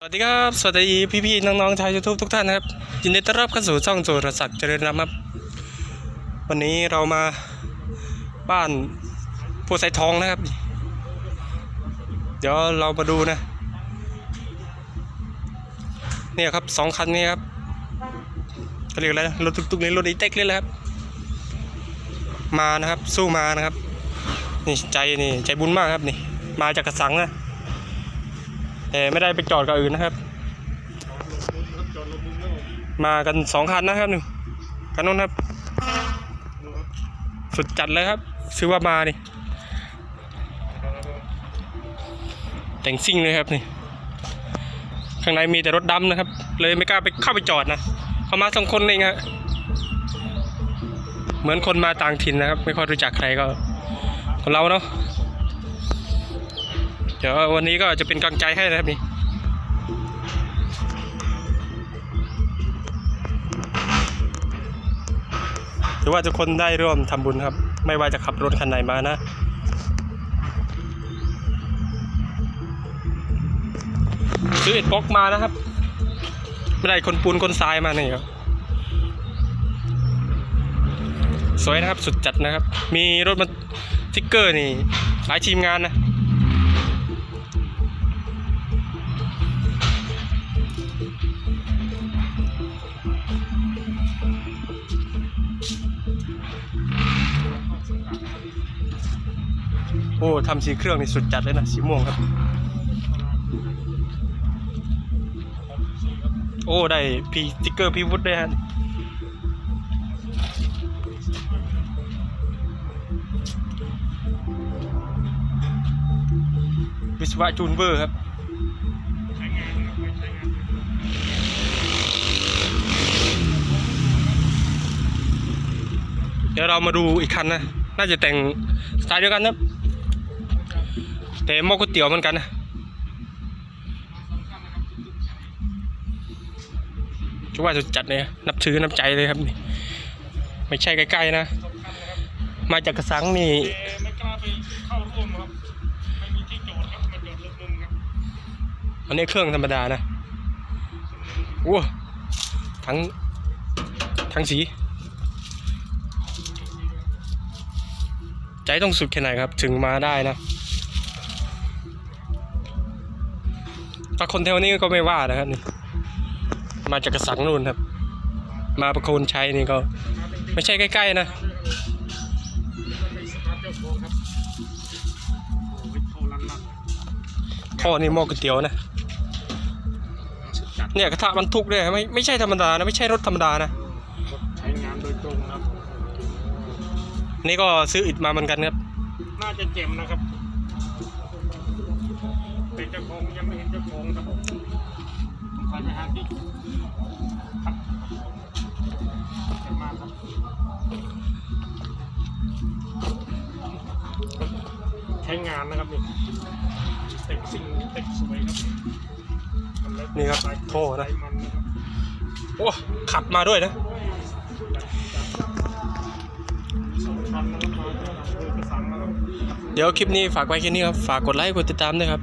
สวัสดีครับ สวัสดีพี่ๆน้องๆชาวยูทูบทุกท่านนะครับ ยินดีต้อนรับเข้าสู่ช่องโจรศักดิ์เจริญนำครับ วันนี้เรามาบ้านผู้ใส่ทองนะครับ เดี๋ยวเรามาดูนะ เนี่ยครับสองคันนี้ครับเขาเรียกอะไรรถตุกๆนี่รถอีเต็กเลยแหละครับ มานะครับสู้มานะครับ นี่ใจนี่ใจบุญมากครับนี่ มาจากกระสังนะ แต่ไม่ได้ไปจอดกับอื่นนะครับ มากันสองคันนะครับหนึ่งคันนู้นครับ สุดจัดเลยครับ ซื้อว่ามานี่แต่งซิ่งเลยครับนี่ข้างในมีแต่รถดำนะครับ เลยไม่กล้าไปเข้าไปจอดนะเขามาสองคนเองฮะเหมือนคนมาต่างถิ่นนะครับ ไม่ค่อยรู้จักใครก็คนเราเนาะ เดี๋ยววันนี้ก็จะเป็นกำลังใจให้นะครับนี่หรือว่าทุกคนได้ร่วมทำบุญครับ ไม่ว่าจะขับรถคันไหนมานะซื้อเอ็ดบล็อกมานะครับ ไม่ได้คนปูนคนทรายมานี่ครับสวยนะครับสุดจัดนะครับ มีรถมาติ๊กเกอร์นี่หลายทีมงานนะ โอ้ทำสีเครื่องนี่สุดจัดเลยนะสีม่วงครับ โอ้ได้พีสติ๊กเกอร์พีวุฒด้วยฮะวิศวะจูนเบอร์ครับเดี๋ยวเรามาดูอีกคันนะ น่าจะแต่งสไตล์เดียวกันนะ แต่หม้อก๋วยเตี๋ยวเหมือนกันนะคิดว่าจะจัดเลยนับถือน้ำใจเลยครับนี่ไม่ใช่ใกล้ๆนะ มาจากกระสังนี่ไม่กล้าไปเข้าร่วมครับไม่มีที่จอดครับมาจอดรถมุมครับอันนี้เครื่องธรรมดานะโอ้ทั้งทั้งสี ใจต้องสุดแค่ไหนครับ ถึงมาได้นะ ถ้าคนแถวนี้ก็ไม่ว่านะครับนี่ มาจากกระสังนู่นครับ มาประโคนชัยนี่ก็ ไม่ใช่ใกล้ ๆ นะไม่สตาร์ทเจ้าของครับโอ้ยเข้าลันลันท่อนี่หม้อก๋วยเตี๋ยวนะสุดจัดเนี่ยกระทะบรรทุกเนี่ยไม่ไม่ใช่ธรรมดานะ ไม่ใช่รถธรรมดานะรถใช้งานโดยตรงครับ นี่ก็ซื้ออิฐมาเหมือนกันครับ น่าจะเจ็มนะครับ เป็นเจ้าของยังไม่เห็นเจ้าของครับใครไปหาที่ครับเจ็บมากครับใช้งานนะครับนี่เต็กซิงเต็กสวยครับนี่ครับโท่นะโอ้ขับมาด้วยนะสองคันนะครับมาด้วยอำเภอกระสังนะเดี๋ยวคลิปนี้ฝากไว้แค่นี้ครับ ฝากกดไลค์กดติดตามด้วยครับ